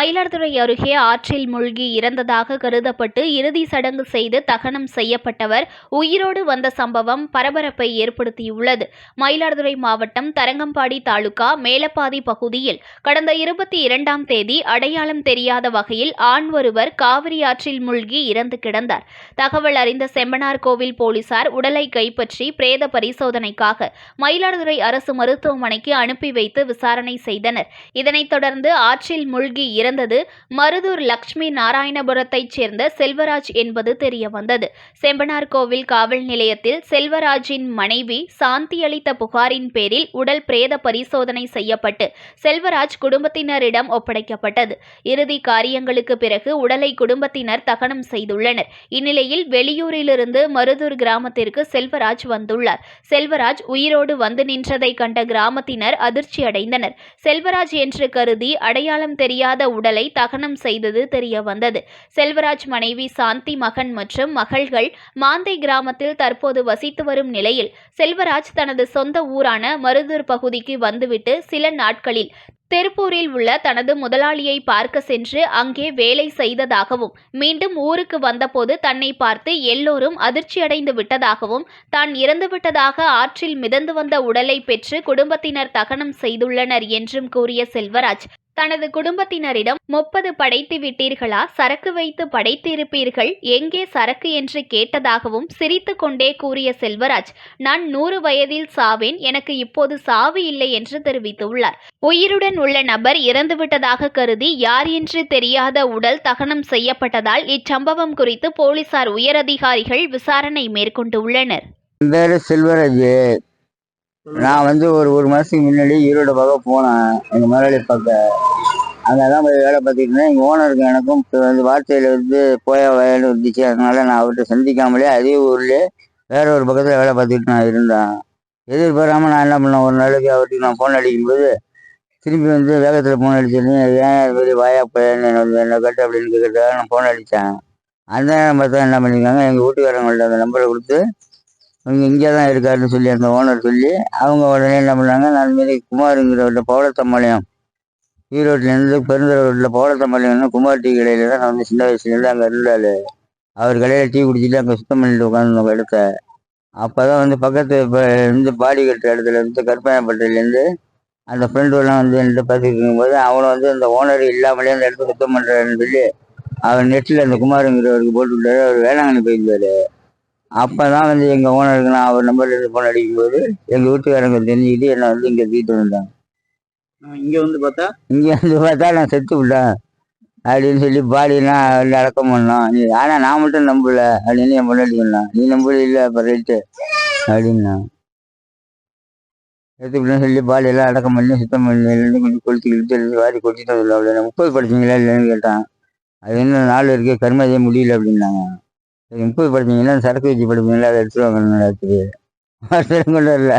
மயிலாடுதுறை அருகே ஆற்றில் மூழ்கி இறந்ததாக கருதப்பட்டு இறுதி சடங்கு செய்து தகனம் செய்யப்பட்டவர் உயிரோடு வந்த சம்பவம் பரபரப்பை ஏற்படுத்தியுள்ளது. மயிலாடுதுறை மாவட்டம் தரங்கம்பாடி தாலுகா மேலப்பாதி பகுதியில் கடந்த இருபத்தி இரண்டாம் தேதி அடையாளம் தெரியாத வகையில் ஆண் ஒருவர் காவிரி ஆற்றில் மூழ்கி இறந்து கிடந்தார். தகவல் அறிந்த செம்பனார் கோவில் போலீசார் உடலை கைப்பற்றி பிரேத பரிசோதனைக்காக மயிலாடுதுறை அரசு மருத்துவமனைக்கு அனுப்பி வைத்து விசாரணை செய்தனர். இதனைத் தொடர்ந்து ஆற்றில் மூழ்கி இறந்தது மருதூர் லக்ஷ்மி நாராயணபுரத்தைச் சேர்ந்த செல்வராஜ் என்பது தெரியவந்தது. செம்பனார் கோவில் காவல் நிலையத்தில் செல்வராஜின் மனைவி சாந்தி அளித்த புகாரின் பேரில் உடல் பிரேத பரிசோதனை செய்யப்பட்டு செல்வராஜ் குடும்பத்தினரிடம் ஒப்படைக்கப்பட்டது. இறுதி காரியங்களுக்கு பிறகு உடலை குடும்பத்தினர் தகனம் செய்துள்ளனர். இந்நிலையில் வெளியூரிலிருந்து மருதூர் கிராமத்திற்கு செல்வராஜ் வந்துள்ளார். செல்வராஜ் உயிரோடு வந்து நின்றதை கண்ட கிராமத்தினர் அதிர்ச்சி அடைந்தனர் செல்வராஜ் என்று கருதி அடையாளம் தெரியாத உடலை தகனம் செய்தது தெரிய வந்தது செல்வராஜ் மனைவி சாந்தி மகன் மற்றும் மகள்கள் மாந்தை கிராமத்தில் தற்போது வசித்து வரும் நிலையில் செல்வராஜ் தனது சொந்த ஊரான மருதூர் பகுதிக்கு வந்துவிட்டு சில நாட்களில் திருப்பூரில் உள்ள தனது முதலாளியை பார்க்க சென்று அங்கே வேலை செய்ததாகவும் மீண்டும் ஊருக்கு வந்தபோது தன்னை பார்த்து எல்லோரும் அதிர்ச்சியடைந்து விட்டதாகவும் தான் இறந்துவிட்டதாக ஆற்றில் மிதந்து வந்த உடலை பெற்று குடும்பத்தினர் தகனம் செய்துள்ளனர் என்றும் கூறிய செல்வராஜ் தனது குடும்பத்தினரிடம் முப்பது படைத்து விட்டீர்களா? சரக்கு வைத்து படைத்திருப்பீர்கள். எங்கே சரக்கு என்று கேட்டதாகவும் சிரித்து கொண்டே கூறிய செல்வராஜ் நான் நூறு வயதில் சாவேன். எனக்கு இப்போது சாவு இல்லை என்று தெரிவித்துள்ளார். உயிருடன் உள்ள நபர் இறந்துவிட்டதாக கருதி யார் என்று தெரியாத உடல் தகனம் செய்யப்பட்டதால் இச்சம்பவம் குறித்து போலீசார் உயரதிகாரிகள் விசாரணை மேற்கொண்டுள்ளனர். செல்வராஜ் நான் வந்து ஒரு ஒரு மாதத்துக்கு முன்னாடி ஈரோடு பக்கம் போனேன். எங்கள் முதலாளி பக்கம் அங்கே தான் போய் வேலை பார்த்துட்டு இருந்தேன். எங்கள் ஓனருக்கு எனக்கும் வந்து வார்த்தையில் வந்து போய வயல் இருந்துச்சு. அதனால நான் அவர்கிட்ட சந்திக்காமலே அதே ஊர்லேயே வேற ஒரு பக்கத்தில் வேலை பார்த்துக்கிட்டு நான் இருந்தேன். எதிர்பாராமல் நான் என்ன பண்ணேன்? ஒரு நாளைக்கு அவருக்கு நான் ஃபோன் அடிக்கும்போது திரும்பி வந்து வேகத்தில் ஃபோன் அடிச்சிருந்தேன் ஏன் இது மாதிரி வாயா போயன்னு என்ன கேட்டு? அப்படின்னு கேட்டு நான் ஃபோன் அடித்தேன் அந்த நேரம் பார்த்தா என்ன பண்ணியிருக்காங்க எங்கள் வீட்டுக்காரங்கள்ட்ட அந்த நம்பரை கொடுத்து அவங்க இங்கே தான் இருக்காருன்னு சொல்லி அந்த ஓனர் சொல்லி அவங்க உடனே என்ன பண்ணாங்க நான் மாரி குமாருங்கிறவர்கிட்ட பவளத்தம்பாளையம் ஈரோட்லேருந்து பெருந்த ரோட்டில் பவளத்தம்பாளையம்னு குமார் டீ கடையில் தான் நான் வந்து சின்ன வயசுலேருந்து அங்கே இருந்தாள் அவர் கடையில் டீ குடிச்சிட்டு அங்கே சுத்தம் பண்ணிட்டு உட்காந்துருந்தோம் இடத்த. அப்போ தான் வந்து பக்கத்து இப்போ இருந்து பாடி கட்டுற இடத்துல இருந்து கற்பனைப்பட்டிலேருந்து அந்த ஃப்ரெண்டுலாம் வந்து என்கிட்ட பேசிட்டு இருக்கும்போது அவனை வந்து அந்த ஓனர் இல்லாமலே அந்த இடத்த சுத்தம் பண்ணுறாருன்னு சொல்லி அவர் நெட்டில் அந்த குமாருங்கிறவருக்கு போட்டு விட்டாரு அவர் வேளாங்கண்ணி போயிருந்தார். அப்போ தான் வந்து எங்கள் ஓனருக்கு நான் அவர் நம்பர்லேருந்து ஃபோன் அடிக்கும்போது எங்கள் வீட்டுக்காரங்க தெரிஞ்சுக்கிட்டு என்னை வந்து இங்கே தூக்கிட்டு வந்தாங்க இங்க வந்து பார்த்தா? இங்கே வந்து பார்த்தா நான் செத்து விட்டேன். அப்படின்னு சொல்லி பாடியெல்லாம் வந்து அடக்கம் பண்ணோம் நீ ஆனால் நான் மட்டும் நம்பல அப்படின்னு என் பொண்டாட்டி சொன்னான். நீ நம்பல இல்லை அப்போ ரைட்டு அப்படின்னா செத்து விட்டேன்னு சொல்லி பாடியெல்லாம் அடக்கம் பண்ணி சுத்தம் பண்ணி எல்லாத்தையும் கொஞ்சம் கொளுத்தி கிழித்து வாரி கொட்டிட்டு வந்துடல அப்படின்னு முப்பது படிச்சீங்களா இல்லைன்னு கேட்டான். அது என்ன நாள் இருக்கு கர்மதே முடியல அப்படின்னாங்க. சரி முப்பது படிச்சீங்கன்னா சரக்கு வச்சு படிப்பீங்களா அதை எடுத்துட்டு வாங்க ராத்திரி கொண்டு வரல